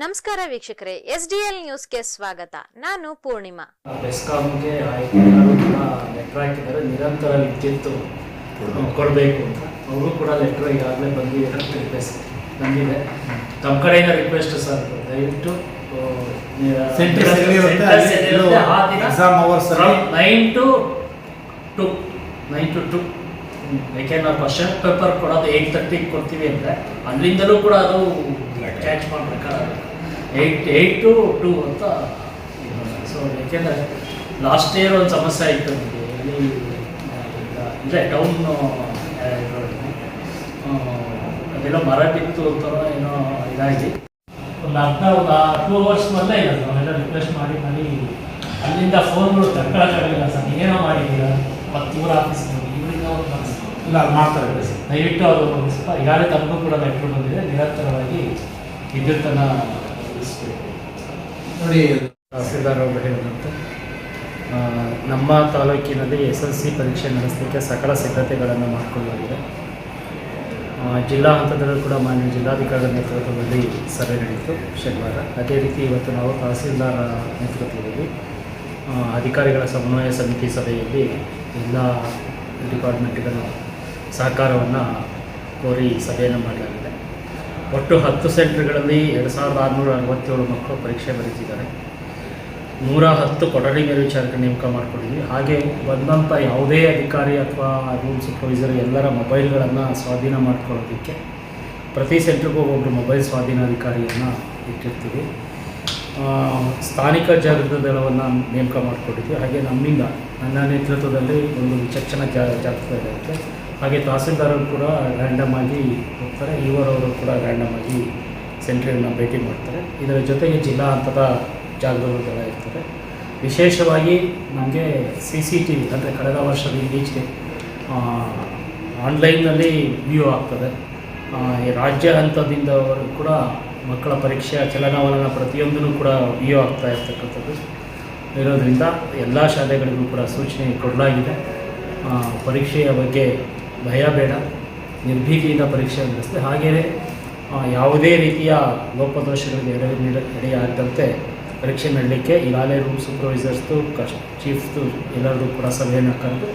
ನಮಸ್ಕಾರ ವೀಕ್ಷಕರೇ S D L ನ್ಯೂಸ್ಗೆ ಸ್ವಾಗತ. ನಾನು ಪೂರ್ಣಿಮಾ. ಬೆಸ್ಕಾಂಗೆ ಲೆಟರ್ ಹಾಕಿದ್ದಾರೆ. ನಿರಂತರ ವಿದ್ಯುತ್ ಕೊಡಬೇಕು ಅಂತ. ಅವರು ಕೂಡ ಲೆಟರ್ ಈಗಾಗಲೇ ಬಂದಿದೆ ಅಂತ ರಿಕ್ವೆಸ್ಟ್ ಬಂದಿದೆ. ತಮ್ಮ ಕಡೆಯಿಂದ ರಿಕ್ವೆಸ್ಟ್ ಸರ್ ದಯವಿಟ್ಟು nine two two nine two two ಯಾಕೆಂದ್ರೆ ನಾವು ಕ್ವಶನ್ ಪೇಪರ್ ಕೊಡೋದು ಏಟ್ ತರ್ಟಿಗೆ ಕೊಡ್ತೀವಿ ಅಂದರೆ ಅಲ್ಲಿಂದಲೂ ಕೂಡ ಅದು ಕ್ಯಾಚ್ ಮಾಡಬೇಕಾದ್ರೆ ಏಯ್ಟ್ ಏಯ್ಟ್ ಟು ಟು ಅಂತ ಸೊ ಯಾಕೆಂದರೆ ಲಾಸ್ಟ್ ಇಯರ್ ಒಂದು ಸಮಸ್ಯೆ ಆಯಿತು ನಮಗೆ. ಇಲ್ಲಿ ಇಲ್ಲೇ ಟೌನ್ ಅದೆಲ್ಲ ಮರ ಬಿತ್ತು ಅಂತ ಏನೋ ಇದಾಗಿ. ಒಂದು ಅರ್ಧ ಒಂದು ಟೂ ಅವರ್ಸ್ ಮೊದಲೇ ಇಲ್ಲ ನಾವೆಲ್ಲ ರಿಕ್ವೆಸ್ಟ್ ಮಾಡಿ ಮಾಡಿ ಅಲ್ಲಿಂದ ಫೋನ್ಗಳು ತಡ್ಕೊಳಕ್ಕಾಗಲಿಲ್ಲ ಸರ್. ಏನೋ ಮಾಡಿದ್ದೀರಾ? ಮತ್ತು ಇವ್ರ ಆಫೀಸ್ ಹೋಗಿ. ಇವರಿಂದ ಇಲ್ಲ ಅದು ಮಾಡ್ತಾರೆ. ಸರ್ ದಯವಿಟ್ಟು ಅವರು ಸ್ವಲ್ಪ ಯಾರೇ ತಪ್ಪು ಕೂಡ ಲೆಟ್ರ್ ಬಂದಿದೆ. ನಿರಂತರವಾಗಿ ವಿದ್ಯುತ್ತನ್ನು ನೋಡಿ ತಹಸೀಲ್ದಾರ್ ಅವರು ಹೇಳಿದಂತೆ ನಮ್ಮ ತಾಲೂಕಿನಲ್ಲಿ ಎಸ್ ಎಲ್ ಸಿ ಪರೀಕ್ಷೆ ನಡೆಸಲಿಕ್ಕೆ ಸಕಲ ಸಿದ್ಧತೆಗಳನ್ನು ಮಾಡಿಕೊಳ್ಳಲಾಗಿದೆ. ಜಿಲ್ಲಾ ಹಂತದಲ್ಲೂ ಕೂಡ ಮಾನ್ಯ ಜಿಲ್ಲಾಧಿಕಾರಿಗಳ ನೇತೃತ್ವದಲ್ಲಿ ಸಭೆ ನಡೆಯಿತು ಶನಿವಾರ. ಅದೇ ರೀತಿ ಇವತ್ತು ನಾವು ತಹಸೀಲ್ದಾರ ನೇತೃತ್ವದಲ್ಲಿ ಅಧಿಕಾರಿಗಳ ಸಮನ್ವಯ ಸಮಿತಿ ಸಭೆಯಲ್ಲಿ ಎಲ್ಲ ಡಿಪಾರ್ಟ್ಮೆಂಟ್ಗಳ ಸಹಕಾರವನ್ನು ಕೋರಿ ಸಭೆಯನ್ನು ಮಾಡಲಾಗಿದೆ. ಒಟ್ಟು ಹತ್ತು ಸೆಂಟರ್ಗಳಲ್ಲಿ ಎರಡು ಸಾವಿರದ ಆರುನೂರ ಅರವತ್ತೇಳು ಮಕ್ಕಳು ಪರೀಕ್ಷೆ ಬರೀತಿದ್ದಾರೆ. ನೂರ ಹತ್ತು ಕೊಠಡಿ ಮೇಲ್ವಿಚಾರಕ ನೇಮಕ ಮಾಡಿಕೊಂಡಿದ್ವಿ. ಹಾಗೆ ಬಂದಂಥ ಯಾವುದೇ ಅಧಿಕಾರಿ ಅಥವಾ ರೂಮ್ ಸೂಪರ್ವೈಸರ್ ಎಲ್ಲರ ಮೊಬೈಲ್ಗಳನ್ನು ಸ್ವಾಧೀನ ಮಾಡ್ಕೊಳ್ಳೋದಕ್ಕೆ ಪ್ರತಿ ಸೆಂಟ್ರಿಗೂ ಒಬ್ಬರು ಮೊಬೈಲ್ ಸ್ವಾಧೀನ ಅಧಿಕಾರಿಯನ್ನು ಇಟ್ಟಿರ್ತೀವಿ ಸ್ಥಾನಿಕ ಜಾಗೃತ ದಳವನ್ನು ನೇಮಕ ಮಾಡಿಕೊಂಡಿದ್ವಿ. ಹಾಗೆ ನಮ್ಮಿಂದ ನನ್ನ ನೇತೃತ್ವದಲ್ಲಿ ಒಂದು ವಿಚಕ್ಷಣ ಜಾಗೃತ ದಳ ಇರುತ್ತೆ ಹಾಗೆ ತಹಸೀಲ್ದಾರರು ಕೂಡ ರ್ಯಾಂಡಮ್ ಆಗಿ ಹೋಗ್ತಾರೆ. ಇವರವರು ಕೂಡ ರ್ಯಾಂಡಮ್ ಆಗಿ ಸೆಂಟ್ರನ್ನು ಭೇಟಿ ಮಾಡ್ತಾರೆ. ಇದರ ಜೊತೆಗೆ ಜಿಲ್ಲಾ ಹಂತದ ಜಾಗದವರು ಇರ್ತಾರೆ. ವಿಶೇಷವಾಗಿ ನಮಗೆ ಸಿ ಸಿ ಟಿ ವಿ ಅಂದರೆ ಕಳೆದ ವರ್ಷದ ಇತ್ತೀಚೆಗೆ ಆನ್ಲೈನ್ನಲ್ಲಿ ವ್ಯೂ ಆಗ್ತದೆ. ರಾಜ್ಯ ಹಂತದಿಂದವರು ಕೂಡ ಮಕ್ಕಳ ಪರೀಕ್ಷೆಯ ಚಲನವಲನ ಪ್ರತಿಯೊಂದನ್ನು ಕೂಡ ವ್ಯೂ ಆಗ್ತಾ ಇರ್ತಕ್ಕಂಥದ್ದು. ಇರೋದರಿಂದ ಎಲ್ಲ ಶಾಲೆಗಳಿಗೂ ಕೂಡ ಸೂಚನೆ ಕೊಡಲಾಗಿದೆ. ಪರೀಕ್ಷೆಯ ಬಗ್ಗೆ ಭಯ ಬೇಡ, ನಿರ್ಭೀತಿಯಿಂದ ಪರೀಕ್ಷೆ ನಡೆಸಿದೆ. ಹಾಗೆಯೇ ಯಾವುದೇ ರೀತಿಯ ಲೋಪದೋಷಗಳಿಗೆ ಎಡೆ ಎಡೆಯಾಗದಂತೆ ಪರೀಕ್ಷೆ ಮಾಡಲಿಕ್ಕೆ ಈಗಾಗಲೇ ರೂಮ್ ಸೂಪರ್ವೈಸರ್ಸ್ದು ಕಶ್ ಚೀಫ್ದು ಎಲ್ಲರಿಗೂ ಕೂಡ ಸಭೆಯನ್ನು ಕರೆದು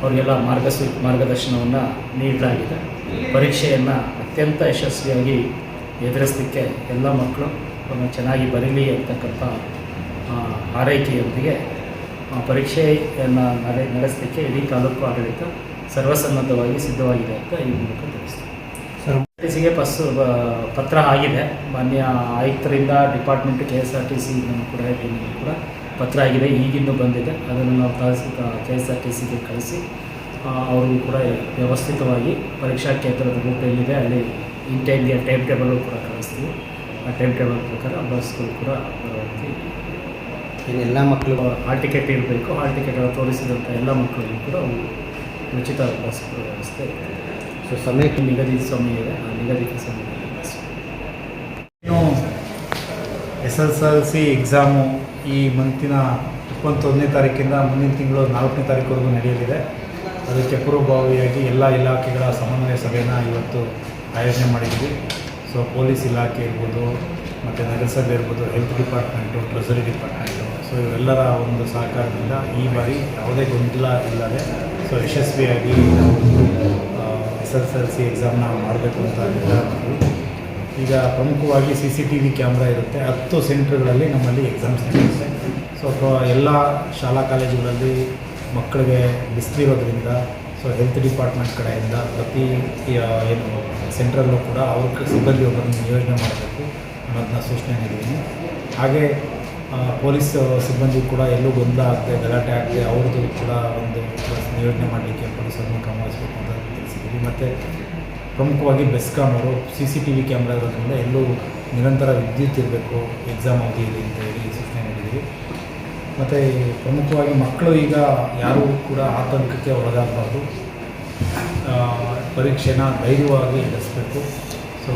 ಅವರಿಗೆಲ್ಲ ಮಾರ್ಗಸೂ, ಮಾರ್ಗದರ್ಶನವನ್ನು ನೀಡಲಾಗಿದೆ. ಪರೀಕ್ಷೆಯನ್ನು ಅತ್ಯಂತ ಯಶಸ್ವಿಯಾಗಿ ಎದುರಿಸಲಿಕ್ಕೆ ಎಲ್ಲ ಮಕ್ಕಳು ಚೆನ್ನಾಗಿ ಬರೀಲಿ ಅಂತಕ್ಕಂಥ ಆರೈಕೆಯೊಂದಿಗೆ ಪರೀಕ್ಷೆಯನ್ನು ನಡೆ, ನಡೆಸಲಿಕ್ಕೆ ಇಡೀ ತಾಲೂಕು ಆಡಳಿತ ಸರ್ವಸನ್ನದ್ಧವಾಗಿ ಸಿದ್ಧವಾಗಿದೆ ಅಂತ ಈ ಮೂಲಕ ತಿಳಿಸ್ತೀವಿ ಸರ್ ಟಿ ಸಿಗೆ ಪಸ್ ಪತ್ರ ಆಗಿದೆ. ಮಾನ್ಯ ಆಯುಕ್ತರಿಂದ department K S R T C ಕೂಡ ಕೂಡ ಪತ್ರ ಆಗಿದೆ. ಈಗಿನ್ನೂ ಬಂದಿದೆ. ಅದನ್ನು ನಾವು tahsil K S R T ಸಿಗೆ ಕಳಿಸಿ ಅವ್ರಿಗೂ ಕೂಡ ವ್ಯವಸ್ಥಿತವಾಗಿ ಪರೀಕ್ಷಾ ಕೇಂದ್ರದ ರೂಟ್ ಏನಿದೆ ಅಲ್ಲಿ ಇನ್ ಟೈಮ್ಗೆ ಟೈಮ್ ಟೇಬಲ್ ಕೂಡ ಕಳಿಸ್ತೀವಿ. ಆ ಟೈಮ್ ಟೇಬಲ್ ಪ್ರಕಾರ ಬಸ್ಗಳು ಕೂಡ ಎಲ್ಲ ಮಕ್ಕಳು ಹಾಲ್ ಟಿಕೆಟ್ ಇರಬೇಕು. ಹಾಲ್ ಟಿಕೆಟ್ ತೋರಿಸಿದಂಥ ಎಲ್ಲ ಮಕ್ಕಳಿಗೂ ಕೂಡ ಉಚಿತ ಬಸ್ ವ್ಯವಸ್ಥೆ ಇದೆ ಸೊ ಸಮಯಕ್ಕೆ ನಿಗದಿತ ಸಮಯ ಇದೆ ಆ ನಿಗದಿತ ಸಮಯದಲ್ಲಿ ಬಸ್ ಏನು S S L C exam ಈ ಮಂತಿನ ಇಪ್ಪತ್ತೊಂದನೇ ತಾರೀಕಿಂದ ಮುಂದಿನ ತಿಂಗಳು ನಾಲ್ಕನೇ ತಾರೀಕುವರೆಗೂ ನಡೆಯಲಿದೆ ಅದಕ್ಕೆ ಪೂರ್ವಭಾವಿಯಾಗಿ ಎಲ್ಲ ಇಲಾಖೆಗಳ ಸಮನ್ವಯ ಸಭೆಯನ್ನು ಇವತ್ತು ಆಯೋಜನೆ ಮಾಡಿದ್ವಿ ಸೊ ಪೊಲೀಸ್ ಇಲಾಖೆ ಇರ್ಬೋದು ಮತ್ತು ನಗರಸಭೆ ಇರ್ಬೋದು health department treasury department so ಇವೆಲ್ಲರ ಒಂದು ಸಹಕಾರದಿಂದ ಈ ಬಾರಿ ಯಾವುದೇ ಗೊಂದಲ ಇಲ್ಲದೆ ಸೊ ಯಶಸ್ವಿಯಾಗಿ ಎಸ್ ಎಸ್ ಎಲ್ ಸಿ ಎಕ್ಸಾಮ್ನ ಮಾಡಬೇಕು ಅಂತ ನಿರ್ಧಾರ ಈಗ ಪ್ರಮುಖವಾಗಿ C C T V camera ಇರುತ್ತೆ. ಹತ್ತು ಸೆಂಟ್ರ್ಗಳಲ್ಲಿ ನಮ್ಮಲ್ಲಿ ಎಕ್ಸಾಮ್ಸ್ ನಡೆಯುತ್ತೆ ಸೊ ಎಲ್ಲ ಶಾಲಾ ಕಾಲೇಜುಗಳಲ್ಲಿ ಮಕ್ಕಳಿಗೆ ಬಿಸಿಲಿರೋದ್ರಿಂದ ಸೊ ಹೆಲ್ತ್ ಡಿಪಾರ್ಟ್ಮೆಂಟ್ ಕಡೆಯಿಂದ ಪ್ರತಿ ಏನು ಸೆಂಟ್ರಲ್ಲೂ ಕೂಡ ಅವ್ರ ಸಿಬ್ಬಂದಿ ಒಬ್ಬರನ್ನು ನಿಯೋಜನೆ ಮಾಡಬೇಕು ಅನ್ನೋದನ್ನ ಸೂಚನೆ ನೀಡಿದ್ದೀನಿ. ಹಾಗೆ ಪೊಲೀಸ್ ಸಿಬ್ಬಂದಿ ಕೂಡ ಎಲ್ಲೂ ಗೊಂದಲ ಆಗದೆ, ಗಲಾಟೆ ಆಗದೆ, ಅವ್ರದ್ದು ಕೂಡ ಒಂದು ನಿಯೋಜನೆ ಮಾಡಲಿಕ್ಕೆ ಪೊಲೀಸರನ್ನು ಗಮನಿಸಬೇಕು ಅಂತ ತಿಳಿಸಿದ್ದೀವಿ. ಮತ್ತು ಪ್ರಮುಖವಾಗಿ ಬೆಸ್ಕಾಮ್ ಅವರು C C T V camera ಇರೋದ್ರಿಂದ ಎಲ್ಲೂ ನಿರಂತರ ವಿದ್ಯುತ್ ಇರಬೇಕು, ಎಕ್ಸಾಮ್ ಅವಧಿಯಲ್ಲಿ ಅಂತ ಹೇಳಿ ಸೂಚನೆ ನೀಡಿದ್ದೀವಿ. ಮತ್ತು ಪ್ರಮುಖವಾಗಿ ಮಕ್ಕಳು ಈಗ ಯಾರೂ ಕೂಡ ಆತಂಕಕ್ಕೆ ಒಳಗಾಗಬಾರ್ದು. ಪರೀಕ್ಷೆನ ಧೈರ್ಯವಾಗಿ ಎದುರಿಸಬೇಕು ಸೊ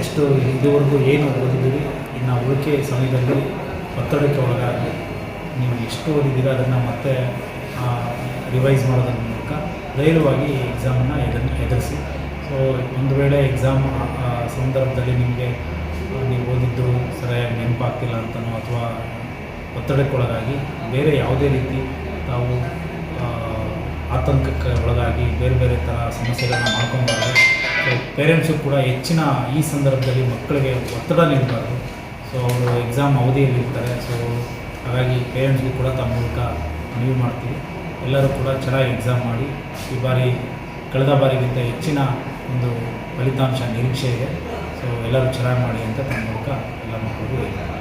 ಎಷ್ಟು ಇದುವರೆಗೂ ಏನು ಓದಿದ್ದೀವಿ, ಇನ್ನು ಉಳಿಕೆ ಸಮಯದಲ್ಲಿ ಒತ್ತಡಕ್ಕೆ ಒಳಗಾಗಿ ನೀವು ಎಷ್ಟು ಓದಿದ್ದೀರ ಅದನ್ನು ಮತ್ತೆ ರಿವೈಸ್ ಮಾಡೋದ್ರ ಮೂಲಕ ಧೈರ್ಯವಾಗಿ ಎಕ್ಸಾಮನ್ನು ಎದುರು, ಎದುರಿಸಿ. ಸೊ ಒಂದು ವೇಳೆ ಎಕ್ಸಾಮ್ ಸಂದರ್ಭದಲ್ಲಿ ನಿಮಗೆ ನೀವು ಓದಿದ್ದು ಸರಿಯಾಗಿ ನೆನಪಾಗ್ತಿಲ್ಲ ಅಂತನೋ ಅಥವಾ ಒತ್ತಡಕ್ಕೊಳಗಾಗಿ ಬೇರೆ ಯಾವುದೇ ರೀತಿ ತಾವು ಆತಂಕಕ್ಕೆ ಒಳಗಾಗಿ ಬೇರೆ ಬೇರೆ ಥರ ಸಮಸ್ಯೆಗಳನ್ನ ಸೊ ಪೇರೆಂಟ್ಸು ಕೂಡ ಹೆಚ್ಚಿನ ಈ ಸಂದರ್ಭದಲ್ಲಿ ಮಕ್ಕಳಿಗೆ ಒತ್ತಡ ನೀಡಬಾರ್ದು. ಸೊ ಅವರು ಎಕ್ಸಾಮ್ ಅವಧಿಯಲ್ಲಿ ಇರ್ತಾರೆ ಸೊ ಹಾಗಾಗಿ ಪೇರೆಂಟ್ಸ್ಗೂ ಕೂಡ ತಮ್ಮ ಮೂಲಕ ಮನವಿ ಮಾಡ್ತೀವಿ. ಎಲ್ಲರೂ ಕೂಡ ಚೆನ್ನಾಗಿ ಎಕ್ಸಾಮ್ ಮಾಡಿ, ಈ ಬಾರಿ, ಕಳೆದ ಬಾರಿಗಿಂತ ಹೆಚ್ಚಿನ ಒಂದು ಫಲಿತಾಂಶ ನಿರೀಕ್ಷೆ ಇದೆ. ಸೊ ಎಲ್ಲರೂ ಚೆನ್ನಾಗಿ ಮಾಡಿ ಅಂತ ತಮ್ಮ ಮೂಲಕ ಎಲ್ಲ ಮಕ್ಕಳಿಗೂ ಹೇಳ್ತೀನಿ.